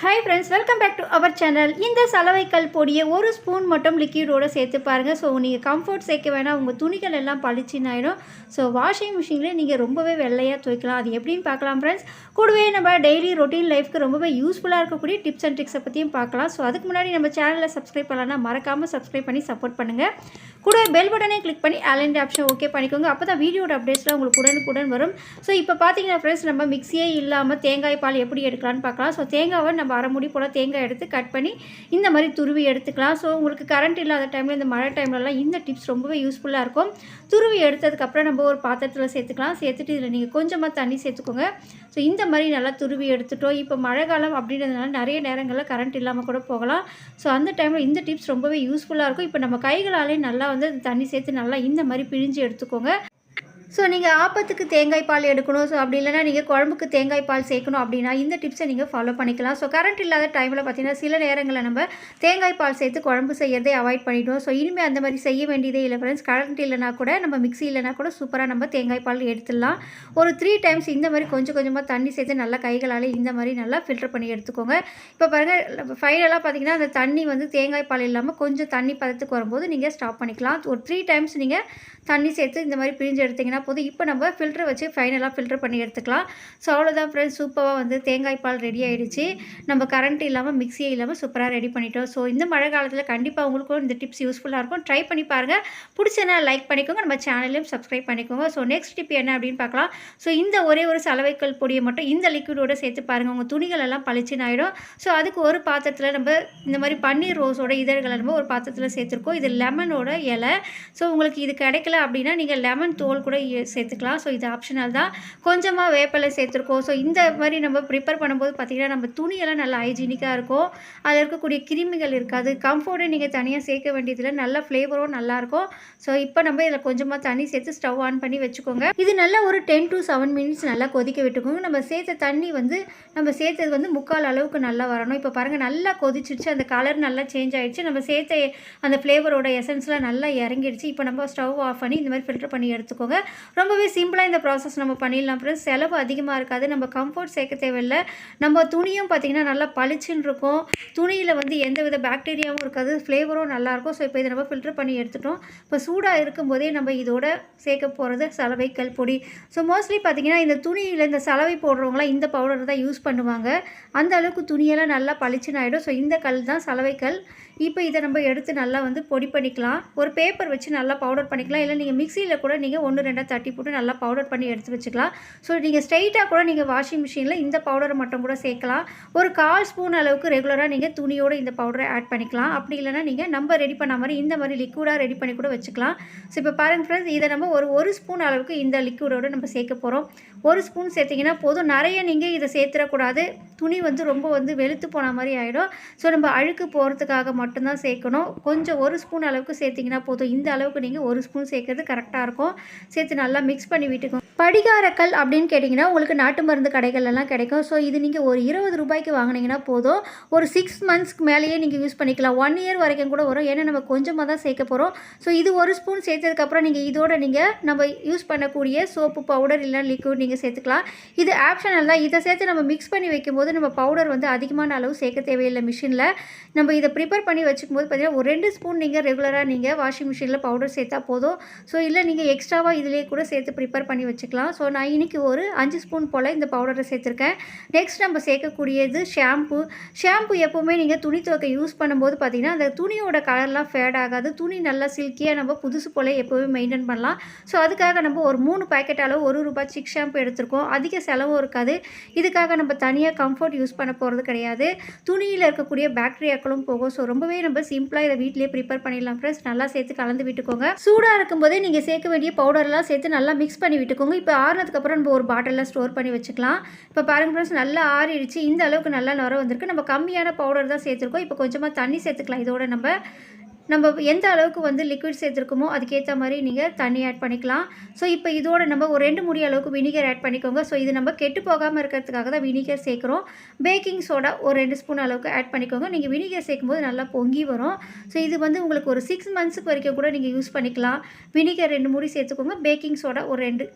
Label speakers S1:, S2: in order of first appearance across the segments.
S1: Hi friends welcome back to our channel இந்த சலவைக்கல் பொடியை ஒரு ஸ்பூன் மட்டும் லிக்யூடோடு சேர்த்து பாருங்கள் ஸோ நீங்கள் கம்ஃபர்ட் சேர்க்க வேணால் உங்கள் துணிகள் எல்லாம் பளிச்சின்னாயிடும் ஸோ வாஷிங் மிஷினில் நீங்கள் ரொம்பவே வெள்ளையாக துவைக்கலாம். அது எப்படின்னு பார்க்கலாம் ஃப்ரெண்ட்ஸ் கூடவே நம்ம டெய்லி ரொட்டீன் லைஃப்க்கு ரொம்பவே யூஸ்ஃபுல்லாக இருக்கக்கூடிய டிப்ஸ் அண்ட் ட்ரிக்ஸை பற்றியும் பார்க்கலாம். ஸோ அதுக்கு முன்னாடி நம்ம சேனலில் சப்ஸ்கிரைப் பண்ணலாம்னா மறக்காமல் சப்ஸ்கிரைப் பண்ணி சப்போர்ட் பண்ணுங்கள் கூடவே பெல் பட்டனே கிளிக் பண்ணி ஆலண்ட் ஆப்ஷன் ஓகே பண்ணிக்கோங்க. அப்போ தான் வீடியோட அப்டேட்ஸ்லாம் உங்களுக்கு உடனுக்குடன் வரும். ஸோ இப்போ பார்த்தீங்கன்னா ஃப்ரெண்ட்ஸ் நம்ம மிக்ஸியே இல்லாமல் தேங்காய் பால் எப்படி எடுக்கலாம்னு பார்க்கலாம். ஸோ தேங்காவை நம்ம அரை முடி போல் தேங்காய் எடுத்து கட் பண்ணி இந்த மாதிரி துருவி எடுத்துக்கலாம். ஸோ உங்களுக்கு கரண்ட் இல்லாத டைமில் இந்த மழை டைம்லலாம் இந்த டிப்ஸ் ரொம்பவே யூஸ்ஃபுல்லாக இருக்கும். துருவி எடுத்ததுக்கப்புறம் நம்ம ஒரு பாத்திரத்தில் சேர்த்துக்கலாம். சேர்த்துட்டு இதில் நீங்கள் கொஞ்சமாக தண்ணி சேர்த்துக்கோங்க. ஸோ இந்த மாதிரி நல்லா துருவி எடுத்துட்டோம். இப்போ மழை காலம் அப்படின்றதுனால நிறைய நேரங்களில் கரண்ட் இல்லாமல் கூட போகலாம். ஸோ அந்த டைமில் இந்த டிப்ஸ் ரொம்பவே யூஸ்ஃபுல்லாக இருக்கும். இப்போ நம்ம கைகளாலே நல்லா வந்து தண்ணி சேர்த்து நல்லா இந்த மாதிரி பிழிஞ்சு எடுத்துக்கோங்க. ஸோ நீங்கள் ஆப்பத்துக்கு தேங்காய் பால் எடுக்கணும். ஸோ அப்படி இல்லைனா நீங்கள் குழம்புக்கு தேங்காய் பால் சேர்க்கணும் அப்படின்னா இந்த டிப்ஸை நீங்கள் ஃபாலோ பண்ணிக்கலாம். ஸோ கரண்ட் இல்லாத டைமில் பார்த்தீங்கன்னா சில நேரங்களில் நம்ம தேங்காய் பால் சேர்த்து குழம்பு செய்யறதே அவாய்ட் பண்ணிவிடுவோம் ஸோ இனிமேல் அந்த மாதிரி செய்ய வேண்டியதே இல்லை ஃப்ரெண்ட்ஸ் கரண்ட் இல்லைனா கூட நம்ம மிக்ஸி இல்லைனா கூட சூப்பராக நம்ம தேங்காய் பால் எடுத்துடலாம். ஒரு த்ரீ டைம்ஸ் இந்த மாதிரி கொஞ்சம் கொஞ்சமாக தண்ணி சேர்த்து நல்லா கைகளால் இந்த மாதிரி நல்லா ஃபில்டர் பண்ணி எடுத்துக்கோங்க. இப்போ பாருங்கள் ஃபைனலாக பார்த்தீங்கன்னா அந்த தண்ணி வந்து தேங்காய் பால் இல்லாமல் கொஞ்சம் தண்ணி பதத்துக்கு வரும்போது நீங்கள் ஸ்டாப் பண்ணிக்கலாம். ஒரு த்ரீ டைம்ஸ் நீங்கள் தண்ணி சேர்த்து இந்த மாதிரி பிழிஞ்சு எடுத்திங்கன்னா போதும் இப்போ நம்ம ஃபில்ட்ரு வச்சு ஃபைனலாக ஃபில்டர் பண்ணி எடுத்துக்கலாம். ஸோ அவ்வளோதான் ஃப்ரெண்ட்ஸ் சூப்பராக வந்து தேங்காய் பால் ரெடி ஆகிடுச்சு நம்ம கரண்ட் இல்லாமல் மிக்ஸியே இல்லாமல் சூப்பராக ரெடி பண்ணிட்டோம். ஸோ இந்த மழை காலத்தில் கண்டிப்பாக உங்களுக்கும் இந்த டிப்ஸ் யூஸ்ஃபுல்லாக இருக்கும். ட்ரை பண்ணி பாருங்கள் பிடிச்சனா லைக் பண்ணிக்கோங்க. நம்ம சேனலையும் சப்ஸ்கிரைப் பண்ணிக்கோங்க. ஸோ நெக்ஸ்ட் டிப் என்ன அப்படின்னு பார்க்கலாம். ஸோ இந்த ஒரே ஒரு சலவைக்கல் பொடியை மட்டும் இந்த லிக்விடோட சேர்த்து பாருங்கள் உங்கள் துணிகள் எல்லாம் பளிச்சுன்னு ஆகிடும் ஸோ அதுக்கு ஒரு பாத்திரத்தில் நம்ம இந்த மாதிரி பன்னீர் ரோஸோட இதழ்களை நம்ம ஒரு பாத்திரத்தில் சேர்த்துருக்கோம். இது லெமனோட இலை. ஸோ உங்களுக்கு இது கிடைக்கல அப்படின்னா நீங்கள் லெமன் தோல் கூட சேர்த்துக்கலாம். ஸோ இது ஆப்ஷனல் தான். கொஞ்சமாக வேப்பிலை சேர்த்துருக்கோம். ஸோ இந்த மாதிரி நம்ம ப்ரிப்பேர் பண்ணும்போது பார்த்திங்கன்னா நம்ம துணியெல்லாம் நல்லா ஹைஜீனிக்காக இருக்கும். அதில் இருக்கக்கூடிய கிருமிகள் இருக்காது. கம்ஃபர்ட்டை நீங்கள் தனியாக சேர்க்க வேண்டியதில் நல்ல ஃப்ளேவரும் நல்லாயிருக்கும் ஸோ இப்போ நம்ம இதில் கொஞ்சமாக தண்ணி சேர்த்து ஸ்டவ் ஆன் பண்ணி வச்சுக்கோங்க. இது நல்லா ஒரு டென் டு செவன் மினிட்ஸ் நல்லா கொதிக்க விட்டுக்கோங்க. நம்ம சேர்த்த தண்ணி வந்து நம்ம சேர்த்தது வந்து முக்கால் அளவுக்கு நல்லா வரணும். இப்போ பாருங்கள் நல்லா கொதிச்சிருச்சு. அந்த கலர் நல்லா சேஞ்ச் ஆகிடுச்சு நம்ம சேர்த்த அந்த ஃப்ளேவரோட எசன்ஸ்லாம் நல்லா இறங்கிடுச்சு இப்போ நம்ம ஸ்டவ் ஆஃப் பண்ணி இந்த மாதிரி ஃபில்டர் பண்ணி எடுத்துக்கோங்க. ரொம்பவே சிம்பிளாக இந்த ப்ராசஸ் நம்ம பண்ணிடலாம் ஃப்ரெண்ட்ஸ் செலவு அதிகமாக இருக்காது. நம்ம கம்ஃபர்ட் சேர்க்க தேவையில்லை. நம்ம துணியும் பார்த்திங்கன்னா நல்லா பளிச்சுன்னு இருக்கும். துணியில் வந்து எந்த வித பாக்டீரியாவும் இருக்காது ஃப்ளேவரும் நல்லாயிருக்கும் ஸோ இப்போ இதை நம்ம ஃபில்டர் பண்ணி எடுத்துட்டோம். இப்போ சூடாக இருக்கும்போதே நம்ம இதோட சேர்க்க போகிறது சலவைக்கல் பொடி. ஸோ மோஸ்ட்லி பார்த்திங்கன்னா இந்த துணியில் இந்த சலவை போடுறவங்களாம் இந்த பவுடர் தான் யூஸ் பண்ணுவாங்க. அந்த அளவுக்கு துணியெல்லாம் நல்லா பளிச்சுன்னு ஆகிடும் ஸோ இந்த கல் தான் சலவைக்கல். இப்போ இதை நம்ம எடுத்து நல்லா வந்து பொடி பண்ணிக்கலாம். ஒரு பேப்பர் வச்சு நல்லா பவுடர் பண்ணிக்கலாம். இல்லை நீங்கள் மிக்சியில் கூட நீங்கள் ஒன்று ரெண்டாக தட்டி போட்டு நல்லா பவுடர் பண்ணி எடுத்து வச்சுக்கலாம். ஸோ நீங்கள் ஸ்ட்ரைட்டாக கூட நீங்கள் வாஷிங் மிஷினில் இந்த பவுடரை மட்டும் கூட சேர்க்கலாம். ஒரு கால் ஸ்பூன் அளவுக்கு ரெகுலராக நீங்கள் துணியோடு இந்த பவுடரை ஆட் பண்ணிக்கலாம். அப்படி இல்லைன்னா நீங்கள் நம்ம ரெடி பண்ண மாதிரி இந்த மாதிரி லிக்விடாக ரெடி பண்ணி கூட வச்சுக்கலாம். ஸோ இப்போ பாருங்கள் ஃப்ரெண்ட்ஸ் இதை நம்ம ஒரு ஒரு ஸ்பூன் அளவுக்கு இந்த லிக்விடோடு நம்ம சேர்க்க போகிறோம் ஒரு ஸ்பூன் சேர்த்திங்கன்னா போதும். நிறைய நீங்கள் இதை சேர்த்துடக்கூடாது. துணி வந்து ரொம்ப வந்து வெளுத்து போன மாதிரி ஆகிடும் ஸோ நம்ம அழுக்கு போகிறதுக்காக மட்டும்தான் சேர்க்கணும். கொஞ்சம் ஒரு ஸ்பூன் அளவுக்கு சேர்த்திங்கன்னா போதும். இந்த அளவுக்கு நீங்கள் ஒரு ஸ்பூன் சேர்க்கறது கரெக்டாக இருக்கும். சேர்த்து நல்லா மிக்ஸ் பண்ணி விட்டுக்கோங்க படிகாரக்கல் அப்படின்னு கேட்டிங்கன்னா உங்களுக்கு நாட்டு மருந்து கடைகள்லாம் கிடைக்கும். ஸோ இது நீங்கள் ஒரு இருபது ரூபாய்க்கு வாங்கினீங்கன்னா போதும். ஒரு சிக்ஸ் மந்த்ஸ்க்கு மேலேயே நீங்கள் யூஸ் பண்ணிக்கலாம். ஒன் இயர் வரைக்கும் கூட வரும். ஏன்னா நம்ம கொஞ்சமாக தான் சேர்க்க போகிறோம் ஸோ இது ஒரு ஸ்பூன் சேர்த்ததுக்கப்புறம் நீங்கள் இதோட நீங்கள் நம்ம யூஸ் பண்ணக்கூடிய சோப்பு பவுடர் இல்லை லிக்விட் நீங்கள் சேர்த்துக்கலாம். இது ஆப்ஷனல் தான். இதை சேர்த்து நம்ம மிக்ஸ் பண்ணி வைக்கும்போது நம்ம பவுடர் வந்து அதிகமான அளவு சேர்க்க தேவையில்லை மிஷினில் நம்ம இதை ப்ரிப்பேர் பண்ணி வச்சுக்கும் போது பார்த்தீங்கன்னா ஒரு ரெண்டு ஸ்பூன் நீங்கள் ரெகுலராக நீங்கள் வாஷிங் மிஷினில் பவுடர் சேர்த்தா போதும். ஸோ இல்லை நீங்கள் எக்ஸ்ட்ராவாக இதிலே கூட சேர்த்து ப்ரிப்பேர் பண்ணி வச்சுக்கலாம். ஸோ நான் இன்னைக்கு ஒரு அஞ்சு ஸ்பூன் போல் இந்த பவுடரை சேர்த்துருக்கேன். நெக்ஸ்ட் நம்ம சேர்க்கக்கூடியது ஷாம்பு ஷாம்பு எப்போவுமே நீங்கள் துணி துவக்க யூஸ் பண்ணும்போது பார்த்திங்கன்னா அந்த துணியோட கலர்லாம் ஃபேட் ஆகாது. துணி நல்லா சில்கியாக நம்ம புதுசு போல் எப்போவுமே மெயின்டைன் பண்ணலாம். ஸோ அதுக்காக நம்ம ஒரு மூணு பேக்கெட் அளவு ஒரு ரூபாய் சிக் ஷாம்பு எடுத்திருக்கோம். அதிக செலவும் இருக்காது. இதுக்காக நம்ம தனியாக கம்ஃபர்ட் யூஸ் பண்ண போகிறது கிடையாது. துணியில் இருக்கக்கூடிய பாக்டீரியாக்களும் போகும். ஸோ ரொம்பவே நம்ம சிம்பிளாக இதை வீட்டிலேயே ப்ரிப்பேர் பண்ணிடலாம் ஃப்ரெண்ட்ஸ் நல்லா சேர்த்து கலந்து விட்டுக்கோங்க. சூடாக இருக்கும்போதே நீங்கள் சேர்க்க வேண்டிய பவுடர்லாம் சேர்த்து நல்லா மிக்ஸ் பண்ணி விட்டுக்கோங்க. இப்போ ஆறுனதுக்கப்புறம் நம்ம ஒரு பாட்டிலில் ஸ்டோர் பண்ணி வச்சுக்கலாம். இப்போ பாருங்கள் ஃப்ரெண்ட்ஸ் நல்லா ஆறிடுச்சு. இந்த அளவுக்கு நல்லா நுர வந்திருக்கு. நம்ம கம்மியான பவுடர் தான் சேர்த்துருக்கோம். இப்போ கொஞ்சமாக தண்ணி சேர்த்துக்கலாம். இதோட நம்ம நம்ம எந்த அளவுக்கு வந்து லிக்விட் சேர்த்துருக்கோமோ அதுக்கேற்ற மாதிரி நீங்கள் தண்ணி ஆட் பண்ணிக்கலாம். ஸோ இப்போ இதோட நம்ம ஒரு ரெண்டு முடி அளவுக்கு வினிகர் ஆட் பண்ணிக்கோங்க. ஸோ இது நம்ம கெட்டு போகாமல் இருக்கிறதுக்காக தான் வினிகர் சேர்க்குறோம். பேக்கிங் சோடா ஒரு ரெண்டு ஸ்பூன் அளவுக்கு ஆட் பண்ணிக்கோங்க. நீங்கள் வினிகர் சேர்க்கும்போது நல்லா பொங்கி வரும். ஸோ இது வந்து உங்களுக்கு ஒரு சிக்ஸ் மந்த்ஸுக்கு வரைக்கும் கூட நீங்கள் யூஸ் பண்ணிக்கலாம். வினிகர் ரெண்டு முடி சேர்த்துக்கோங்க. பேக்கிங் சோடா ஒரு ரெண்டு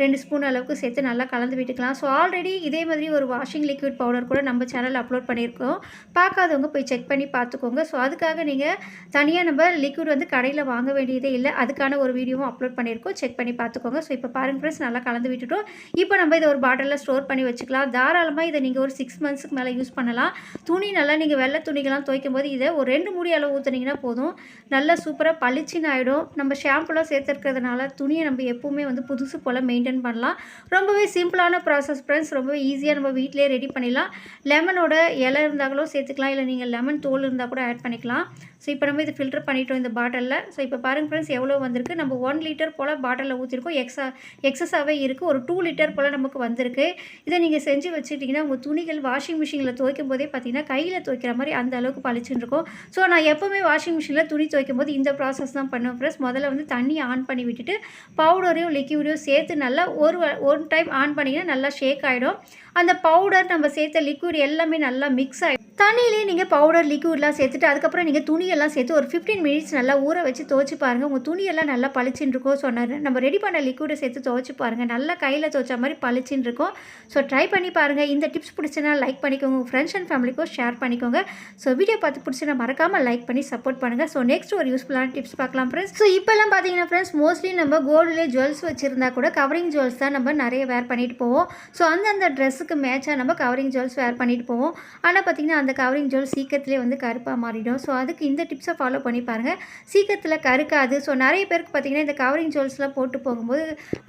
S1: ரெண்டு ஸ்பூன் அளவுக்கு சேர்த்து நல்லா கலந்து விட்டுக்கலாம். ஸோ ஆல்ரெடி இதே மாதிரி ஒரு வாஷிங் லிக்விட் பவுடர் கூட நம்ம சேனலில் அப்லோட் பண்ணியிருக்கோம். பார்க்காதவங்க போய் செக் பண்ணி பார்த்துக்கோங்க. ஸோ அதுக்காக நீங்கள் தனியாக நம்ம லிக்விட் வந்து கடையில் வாங்க வேண்டியதே இல்லை. அதுக்கான ஒரு வீடியோவும் அப்லோட் பண்ணியிருக்கோம். செக் பண்ணி பார்த்துக்கோங்க. ஸோ இப்போ பாருங்க ஃப்ரெண்ட்ஸ் நல்லா கலந்து விட்டுட்டோம். இப்போ நம்ம இதை ஒரு பாட்டிலில் ஸ்டோர் பண்ணி வச்சுக்கலாம். தாராளமாக இதை நீங்கள் ஒரு சிக்ஸ் மந்த்ஸுக்கு மேலே யூஸ் பண்ணலாம். துணி நல்லா நீங்கள் வெள்ளை துணிகள்லாம் துவைக்கும் போது இதை ஒரு ரெண்டு மூடி அளவு ஊற்றுனீங்கன்னா போதும். நல்லா சூப்பராக பளிச்சின்னு ஆகிடும் நம்ம ஷாம்புலாம் சேர்த்துருக்கிறதுனால துணியை நம்ம எப்போவுமே வந்து புதுசு போல் மெயின் மெயின்டைன் பண்ணலாம். ரொம்பவே சிம்பிளான ப்ராசஸ் ஃப்ரெண்ட்ஸ். ரொம்பவே ஈஸியாக நம்ம வீட்டிலே ரெடி பண்ணிடலாம். லெமனோட இலை இருந்தாலும் சேர்த்துக்கலாம். இல்லை நீங்கள் லெமன் தோல் இருந்தால் கூட ஆட் பண்ணிக்கலாம். ஸோ இப்போ நம்ம இது ஃபில்டர் பண்ணிட்டோம் இந்த பாட்டிலில் ஸோ இப்போ பாருங்க ஃப்ரெண்ட்ஸ் எவ்வளோ வந்திருக்கு? நம்ம ஒன் லிட்டர் போல் பாட்டிலில் ஊற்றிருக்கோம் எக்ஸா எக்ஸஸாகவே இருக்குது ஒரு டூ லிட்டர் போல் நமக்கு வந்திருக்கு. இதை நீங்கள் செஞ்சு வச்சுட்டிங்கன்னா உங்கள் துணிகள் வாஷிங் மிஷினில் துவைக்கும் போதே பார்த்தீங்கன்னா கையில் துவைக்கிற மாதிரி அந்த அளவுக்கு பளிச்சுன்னு இருக்கும். ஸோ நான் எப்போவுமே வாஷிங் மிஷினில் துணி துவைக்கும் போது இந்த ப்ராசஸ் தான் பண்ணுவேன் ஃப்ரெண்ட்ஸ் முதல்ல வந்து தண்ணி ஆன் பண்ணி விட்டுட்டு பவுடரையும் லிக்யூடையும் சேர்த்து நல்லா ஒரு ஒன் டைம் ஆன் பண்ணிங்கன்னா நல்லா ஷேக் ஆகிடும் அந்த பவுடர் நம்ம சேர்த்த லிக்விட் எல்லாமே நல்லா மிக்ஸ் ஆகிடும் தண்ணியிலே நீங்கள் பவுடர் லிக்யூட்லாம் சேர்த்துட்டு அதுக்கப்புறம் நீங்கள் துணியெல்லாம் சேர்த்து ஒரு ஃபிஃப்டீன் மினிட்ஸ் நல்லா ஊற வச்சு துவச்சி பாருங்கள் உங்கள் துணியெல்லாம் நல்லா பளிச்சுன்னு இருக்கும் சொன்னார் நம்ம ரெடி பண்ண லிக்விடை சேர்த்து துவச்சி பாருங்கள் நல்லா கையில் துவச்ச மாதிரி பளிச்சுன்னு இருக்கும் ஸோ ட்ரை பண்ணி பாருங்கள் இந்த டிப்ஸ் பிடிச்சினா லைக் பண்ணிக்கோங்க. உங்கள் ஃப்ரெண்ட்ஸ் அண்ட் ஃபேமிலிக்கும் ஷேர் பண்ணிக்கோங்க. ஸோ வீடியோ பார்த்து பிடிச்சினா மறக்காமல் லைக் பண்ணி சப்போர்ட் பண்ணுங்கள் ஸோ நெக்ஸ்ட் ஒரு யூஸ்ஃபுல்லான டிப்ஸ் பார்க்கலாம் ஃப்ரெண்ட்ஸ் ஸோ இப்போல்லாம் பார்த்தீங்கன்னா ஃப்ரெண்ட்ஸ் மோஸ்ட்லி நம்ம கோல்டுலேயே ஜுவல்ஸ் வச்சுருந்தா கூட கவரிங் ஜுவல்ஸ் தான் நம்ம நிறைய வேர் பண்ணிட்டு போவோம். ஸோ அந்தந்த ட்ரெஸ்ஸுக்கு மேட்சாக நம்ம கவரிங் ஜுவல்ஸ் வேர் பண்ணிட்டு போவோம். ஆனால் பார்த்திங்கன்னா அந்த கவரிங் ஜோல் சீக்கிரத்திலே வந்து கருப்பாக மாறிடும். ஸோ அதுக்கு இந்த டிப்ஸை ஃபாலோ பண்ணி பாருங்கள் சீக்கிரத்தில் கருக்காது. ஸோ நிறைய பேருக்கு பார்த்தீங்கன்னா இந்த கவரிங் ஜோல்ஸ்லாம் போட்டு போகும்போது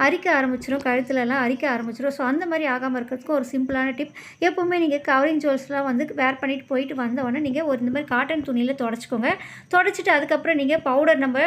S1: அரிக்க ஆரம்பிச்சிடும் கழுத்துலலாம் அரிக்க ஆரம்பிச்சிடும் ஸோ அந்த மாதிரி ஆகாமல் இருக்கிறதுக்கு ஒரு சிம்பிளான டிப் எப்போவுமே நீங்கள் கவரிங் ஜுவல்ஸ்லாம் வந்து வேர் பண்ணிட்டு போயிட்டு வந்தவொடனே நீங்கள் ஒரு இந்த மாதிரி காட்டன் துணியில் தொடச்சிக்கோங்க. தொடச்சிட்டு அதுக்கப்புறம் நீங்கள் பவுடர் நம்ம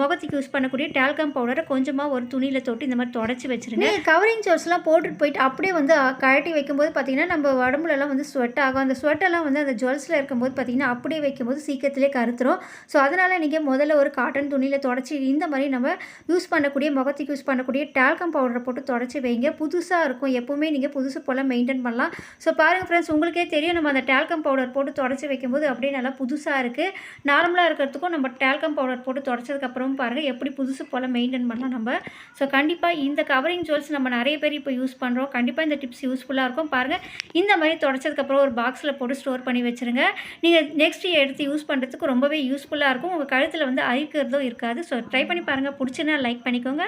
S1: முகத்துக்கு யூஸ் பண்ணக்கூடிய டால்கம் பவுடரை கொஞ்சமாக ஒரு துணியில் தொட்டு இந்த மாதிரி தொடச்சி வச்சுருங்க. கவரிங் ஜோஸ்லாம் போட்டுட்டு போயிட்டு அப்படியே வந்து கழட்டி வைக்கும்போது பார்த்தீங்கன்னா நம்ம உடம்புலலாம் வந்து ஸ்வெட் ஆகும். அந்த ஸ்வெட்டெல்லாம் வந்து அந்த ஜுவல்ஸில் இருக்கும்போது பார்த்தீங்கன்னா அப்படியே வைக்கும்போது சீக்கிரத்திலே கருத்துரும். ஸோ அதனால் நீங்கள் முதல்ல ஒரு காட்டன் துணியில் தொடச்சி இந்த மாதிரி நம்ம யூஸ் பண்ணக்கூடிய முகத்துக்கு யூஸ் பண்ணக்கூடிய டால்கம் பவுடரை போட்டு தொடச்சி வைங்க. புதுசாக இருக்கும். எப்போவுமே நீங்கள் புதுசு போல் மெயின்டைன் பண்ணலாம். ஸோ பாருங்கள் ஃப்ரெண்ட்ஸ் உங்களுக்கே தெரியும். நம்ம அந்த டால்கம் பவுடர் போட்டு தொடச்சி வைக்கும்போது அப்படியே நல்லா புதுசாக இருக்குது நார்மலாக இருக்கிறதுக்கும் நம்ம டால்கம் பவுடர் போட்டு தொடச்சதுக்கப்புறம் பாருங்கள் எப்படி புதுசு போல் மெயின்டைன் பண்ணலாம் நம்ம. ஸோ கண்டிப்பாக இந்த கவரிங் ஜுவல்ஸ் நம்ம நிறைய பேர் இப்போ யூஸ் பண்ணுறோம் கண்டிப்பாக இந்த டிப்ஸ் யூஸ்ஃபுல்லாக இருக்கும். பாருங்கள் இந்த மாதிரி தொடச்சதுக்கப்புறம் ஒரு பாக்ஸில் போட்டு ஸ்டோர் பண்ணி வச்சுருங்க. நீங்கள் நெக்ஸ்ட் எடுத்து யூஸ் பண்ணுறதுக்கு ரொம்பவே யூஸ்ஃபுல்லாக இருக்கும். உங்கள் கழுத்தில் வந்து அழிக்கிறதோ இருக்காது. ஸோ ட்ரை பண்ணி பாருங்கள் பிடிச்சுன்னா லைக் பண்ணிக்கோங்க.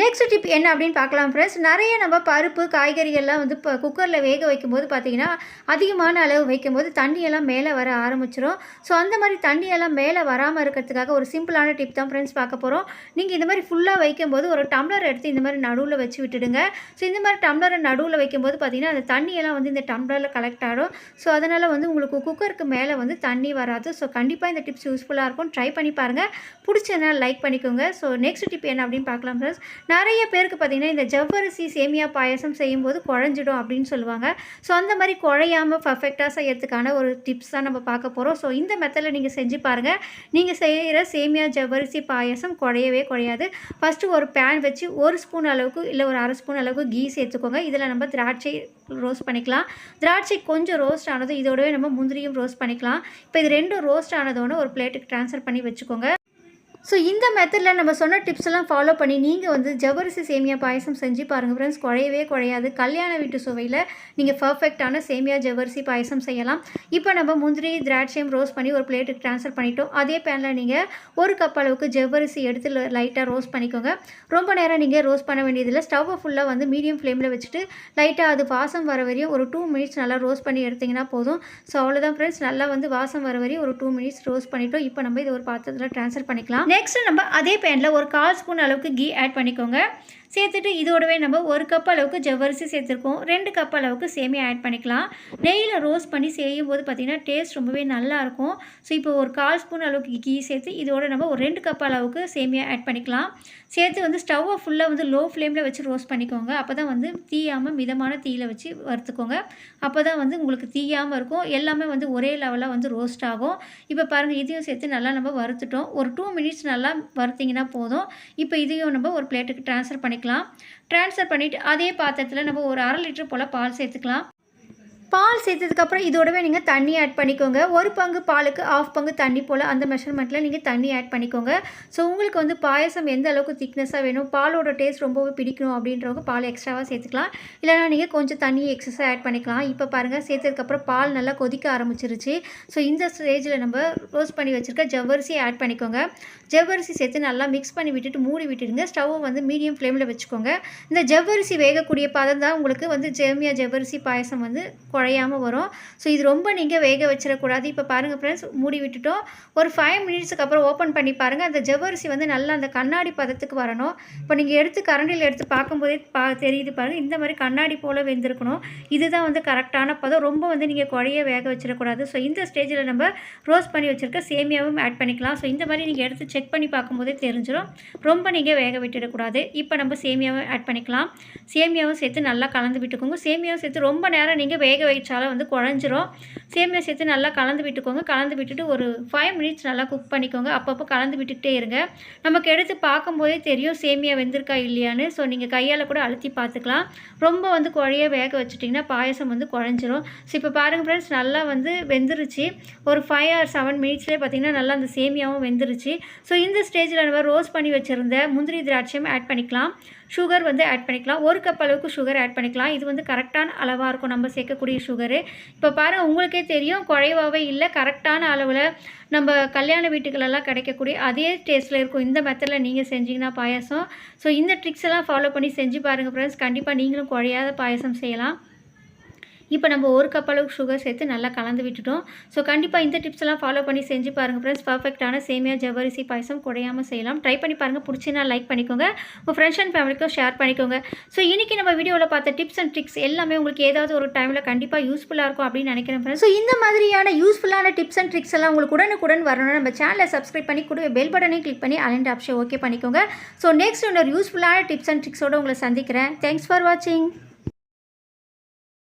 S1: நெக்ஸ்ட் டிப் என்ன அப்படின்னு பார்க்கலாம் ஃப்ரெண்ட்ஸ் நிறைய நம்ம பருப்பு காய்கறிகள்லாம் வந்து இப்போ குக்கரில் வேக வைக்கும்போது பார்த்தீங்கன்னா அதிகமான அளவு வைக்கும்போது தண்ணியெல்லாம் மேலே வர ஆரம்பிச்சிடும் ஸோ அந்த மாதிரி தண்ணியெல்லாம் மேலே வராமல் இருக்கிறதுக்காக ஒரு சிம்பிளான டிப் தான் ஃப்ரெண்ட்ஸ் பார்க்க போகிறோம் நீங்கள் இந்த மாதிரி ஃபுல்லாக வைக்கும்போது ஒரு டம்ளர் எடுத்து இந்த மாதிரி நடுவில் வச்சு விட்டுடுங்க. ஸோ இந்த மாதிரி டம்ளரை நடுவில் வைக்கும்போது பார்த்தீங்கன்னா அந்த தண்ணியெல்லாம் வந்து இந்த டம்ளரில் கலெக்ட் ஆகிடும் ஸோ அதனால் வந்து உங்களுக்கு குக்கருக்கு மேலே வந்து தண்ணி வராது. ஸோ கண்டிப்பாக இந்த டிப்ஸ் யூஸ்ஃபுல்லாக இருக்கும். ட்ரை பண்ணி பாருங்கள் பிடிச்சதுனா லைக் பண்ணிக்கோங்க. ஸோ நெக்ஸ்ட் டிப் என்ன அப்படின்னு பார்க்கலாம் ஃப்ரெண்ட்ஸ் நிறைய பேருக்கு பார்த்தீங்கன்னா இந்த ஜவ்வரிசி சேமியா பாயசம் செய்யும்போது குழஞ்சிடும் அப்படின்னு சொல்லுவாங்க. ஸோ அந்த மாதிரி குழையாமல் பர்ஃபெக்டாக செய்யறதுக்கான ஒரு டிப்ஸ் தான் நம்ம பார்க்க போகிறோம் ஸோ இந்த மெத்தடில் நீங்கள் செஞ்சு பாருங்கள் நீங்கள் செய்கிற சேமியா ஜவ்வரிசி பாயசம் குழையவே குறையாது ஃபஸ்ட்டு ஒரு பேன் வச்சு ஒரு ஸ்பூன் அளவுக்கு இல்லை ஒரு அரை ஸ்பூன் அளவுக்கு கீ சேர்த்துக்கோங்க. இதில் நம்ம திராட்சை ரோஸ்ட் பண்ணிக்கலாம். திராட்சை கொஞ்சம் ரோஸ்ட் ஆனதும் இதோடவே நம்ம முந்திரியும் ரோஸ்ட் பண்ணிக்கலாம். இப்போ இது ரெண்டும் ரோஸ்ட் ஆனதோட ஒரு பிளேட்டுக்கு ட்ரான்ஸ்ஃபர் பண்ணி வச்சுக்கோங்க. ஸோ இந்த மெத்தடில் நம்ம சொன்ன டிப்ஸ் எல்லாம் ஃபாலோ பண்ணி நீங்கள் வந்து ஜவ்வரிசி சேமியா பாயசம் செஞ்சு பாருங்கள் ஃப்ரெண்ட்ஸ் குறையவே குறையாது. கல்யாண வீட்டு சுவையில் நீங்கள் பர்ஃபெக்டான சேமியா ஜவ்வரிசி பாயசம் செய்யலாம். இப்போ நம்ம முந்திரி திராட்சையும் ரோஸ் பண்ணி ஒரு பிளேட்டுக்கு ட்ரான்ஸ்ஃபர் பண்ணிட்டோம். அதே பேனில் நீங்கள் ஒரு கப் அளவுக்கு ஜவ்வரிசி எடுத்து லைட்டாக ரோஸ்ட் பண்ணிக்கோங்க. ரொம்ப நேரம் நீங்கள் ரோஸ்ட் பண்ண வேண்டியதில்லை. ஸ்டவ்வை ஃபுல்லாக வந்து மீடியம் ஃப்ளேமில் வச்சுட்டு லைட்டாக அது வாசம் வர வரையும் ஒரு டூ மினிட்ஸ் நல்லா ரோஸ்ட் பண்ணி எடுத்திங்கன்னா போதும். ஸோ அவ்வளோதான் ஃப்ரெண்ட்ஸ் நல்லா வந்து வாசம் வர வரையும் ஒரு டூ மினிட்ஸ் ரோஸ்ட் பண்ணிட்டோம். இப்போ நம்ம இது ஒரு பாத்திரத்தில் ட்ரான்ஸ்ஃபர் பண்ணிக்கலாம். நெக்ஸ்ட் நம்ம அதே பேனில் ஒரு கால் ஸ்பூன் அளவுக்கு கீ ஆட் பண்ணிக்கோங்க. சேர்த்துட்டு இதோடவே நம்ம ஒரு கப் அளவுக்கு ஜவ்வரிசி சேர்த்துருக்கோம். ரெண்டு கப் அளவுக்கு சேமியா ஆட் பண்ணிக்கலாம். நெய்யில் ரோஸ்ட் பண்ணி செய்யும் போது பார்த்திங்கன்னா டேஸ்ட் ரொம்பவே நல்லாயிருக்கும் ஸோ இப்போ ஒரு கால் ஸ்பூன் அளவுக்கு கீ சேர்த்து இதோட நம்ம ஒரு ரெண்டு கப் அளவுக்கு சேமியா ஆட் பண்ணிக்கலாம். சேர்த்து வந்து ஸ்டவ்வை ஃபுல்லாக வந்து லோ ஃப்ளேமில் வச்சு ரோஸ்ட் பண்ணிக்கோங்க. அப்போ தான் வந்து தீயாமல் மிதமான தீயில் வச்சு வறுத்துக்கோங்க. அப்போ தான் வந்து உங்களுக்கு தீயாமல் இருக்கும். எல்லாமே வந்து ஒரே லெவலாக வந்து ரோஸ்ட் ஆகும். இப்போ பாருங்கள் இதையும் சேர்த்து நல்லா நம்ம வறுத்துட்டோம். ஒரு டூ மினிட்ஸ் நல்லா வறுத்திங்கன்னா போதும். இப்போ இதையும் நம்ம ஒரு பிளேட்டுக்கு ட்ரான்ஸ்ஃபர் பண்ணிக்கலாம். ட்ரான்ஸ்ஃபர் பண்ணிவிட்டு அதே பாத்திரத்தில் நம்ம ஒரு அரை லிட்டர் போல் பால் சேர்த்துக்கலாம். பால் சேர்த்ததுக்கப்புறம் இதோடவே நீங்கள் தண்ணி ஆட் பண்ணிக்கோங்க. ஒரு பங்கு பாலுக்கு ஆஃப் பங்கு தண்ணி போல் அந்த மெஷர்மெண்ட்டில் நீங்கள் தண்ணி ஆட் பண்ணிக்கோங்க. ஸோ உங்களுக்கு வந்து பாயசம் எந்த அளவுக்கு திக்னஸாக வேணும் பாலோட டேஸ்ட் ரொம்பவே பிடிக்கணும் அப்படின்றவங்க பால் எக்ஸ்ட்ராவாக சேர்த்துக்கலாம். இல்லைனா நீங்கள் கொஞ்சம் தண்ணி எக்ஸஸாக ஆட் பண்ணிக்கலாம். இப்போ பாருங்கள் சேர்த்ததுக்கப்புறம் பால் நல்லா கொதிக்க ஆரம்பிச்சிருச்சு. ஸோ இந்த ஸ்டேஜில் நம்ம ரோஸ்ட் பண்ணி வச்சுருக்க ஜவ்வரிசி ஆட் பண்ணிக்கோங்க. ஜவ்வரிசி சேர்த்து நல்லா மிக்ஸ் பண்ணி விட்டுட்டு மூடி விட்டுடுங்க. ஸ்டவ்வை வந்து மீடியம் ஃப்ளேமில் வச்சுக்கோங்க. இந்த ஜவ்வரிசி வேகக்கூடிய பதம் தான் உங்களுக்கு வந்து ஜெமியா ஜவ்வரிசி பாயசம் வந்து குழையாமல் வரும். ஸோ இது ரொம்ப நீங்கள் வேக வச்சிடக்கூடாது. இப்போ பாருங்கள் ஃப்ரெண்ட்ஸ் மூடி விட்டுட்டோம். ஒரு ஃபைவ் மினிட்ஸுக்கு அப்புறம் ஓப்பன் பண்ணி பாருங்கள் அந்த ஜவ்வரிசி வந்து நல்லா அந்த கண்ணாடி பதத்துக்கு வரணும். இப்போ நீங்கள் எடுத்து கரண்டியில் எடுத்து பார்க்கும்போதே பா தெரியுது பாருங்கள் இந்த மாதிரி கண்ணாடி போல் வெந்திருக்கணும். இதுதான் வந்து கரெக்டான பதம். ரொம்ப வந்து நீங்கள் குழைய வேக வச்சிடக்கூடாது. ஸோ இந்த ஸ்டேஜில் நம்ம ரோஸ்ட் பண்ணி வச்சுருக்க சேமியாவும் ஆட் பண்ணிக்கலாம். ஸோ இந்த மாதிரி நீங்கள் எடுத்து செக் பண்ணி பார்க்கும்போதே தெரிஞ்சிடும் ரொம்ப நீங்கள் வேக விட்டுடக்கூடாது. இப்போ நம்ம சேமியாவும் ஆட் பண்ணிக்கலாம். சேமியாவும் சேர்த்து நல்லா கலந்து விட்டுக்கோங்க. சேமியாவும் சேர்த்து ரொம்ப நேரம் நீங்கள் வேக வச்சாலும் வந்து குழஞ்சிரும். சேமியா சேர்த்து நல்லா கலந்து விட்டுக்கோங்க. கலந்து விட்டுட்டு ஒரு ஃபைவ் மினிட்ஸ் நல்லா குக் பண்ணிக்கோங்க. அப்பப்போ கலந்து விட்டுக்கிட்டே இருங்க. நமக்கு எடுத்து பார்க்கும்போதே தெரியும் சேமியா வெந்திருக்கா இல்லையான்னு. ஸோ நீங்கள் கையால் கூட அழுத்தி பார்த்துக்கலாம். ரொம்ப வந்து குழைய வேக வச்சுட்டிங்கன்னா பாயசம் வந்து குழஞ்சிரும். ஸோ இப்போ பாருங்கள் ஃப்ரெண்ட்ஸ் நல்லா வந்து வெந்துருச்சு. ஒரு ஃபைவ் ஆர் செவன் மினிட்ஸ்லேயே பார்த்தீங்கன்னா நல்லா அந்த சேமியாவும் வெந்துருச்சு. ஸோ இந்த ஸ்டேஜில் நம்ம ரோஸ் பண்ணி வச்சுருந்த முந்திரி திராட்சையும் ஆட் பண்ணிக்கலாம். சுகர் வந்து ஆட் பண்ணிக்கலாம். ஒரு கப் அளவுக்கு சுகர் ஆட் பண்ணிக்கலாம். இது வந்து கரெக்டான அளவாக இருக்கும். நம்ம சேர்க்கக்கூடிய சுகரு இப்போ பாருங்கள் உங்களுக்கே தெரியும். குறைவாகவே இல்லை. கரெக்டான அளவில் நம்ம கல்யாண வீட்டுகளெல்லாம் கிடைக்கக்கூடிய அதே டேஸ்ட்டில் இருக்கும். இந்த மெத்தடில் நீங்கள் செஞ்சீங்கன்னா பாயாசம். ஸோ இந்த ட்ரிக்ஸ் எல்லாம் ஃபாலோ பண்ணி செஞ்சு பாருங்கள் ஃப்ரெண்ட்ஸ் கண்டிப்பாக நீங்களும் குறையாத பாயசம் செய்யலாம். இப்போ நம்ம ஒரு கப் அளவுக்கு சுகர் சேர்த்து நல்லா கலந்து விட்டுட்டோம். ஸோ கண்டிப்பாக இந்த டிப்ஸ் எல்லாம் ஃபாலோ பண்ணி செஞ்சு பாருங்கள் ஃப்ரெண்ட்ஸ் பர்ஃபெக்டான சேமியா ஜவரிசி பாயசம் குறையாமல் செய்யலாம். ட்ரை பண்ணி பாருங்கள் பிடிச்சினா லைக் பண்ணிக்கோங்க. உங்கள் ஃப்ரெண்ட்ஸ் அண்ட் ஃபேமிலிக்கும் ஷேர் பண்ணிக்கோங்க. ஸோ இன்றைக்கி நம்ம வீடியோவில் பார்த்த டிப்ஸ் அண்ட் ட்ரிக்ஸ் எல்லாமே உங்களுக்கு ஏதாவது ஒரு டைமில் கண்டிப்பாக யூஸ்ஃபுல்லாக இருக்கும் அப்படின்னு நினைக்கிறேன் ஃப்ரெண்ட்ஸ் ஸோ இந்த மாதிரியான யூஸ்ஃபுல்லான டிப்ஸ் அண்ட் ட்ரிக்ஸ் எல்லாம் உங்களுக்கு உடனுக்குடன் வரணும்னா நம்ம சேனலை சப்ஸ்கிரைப் பண்ணி கூட பெல் பட்டனையும் கிளிக் பண்ணி அலண்ட் ஆப்ஷன் ஓகே பண்ணிக்கோங்க. ஸோ நெக்ஸ்ட் இன்னொரு யூஸ்ஃபுல்லான டிப்ஸ் அண்ட் ட்ரிக்ஸோடு உங்களை சந்திக்கிறேன். தேங்க்ஸ் ஃபார் வாட்சிங்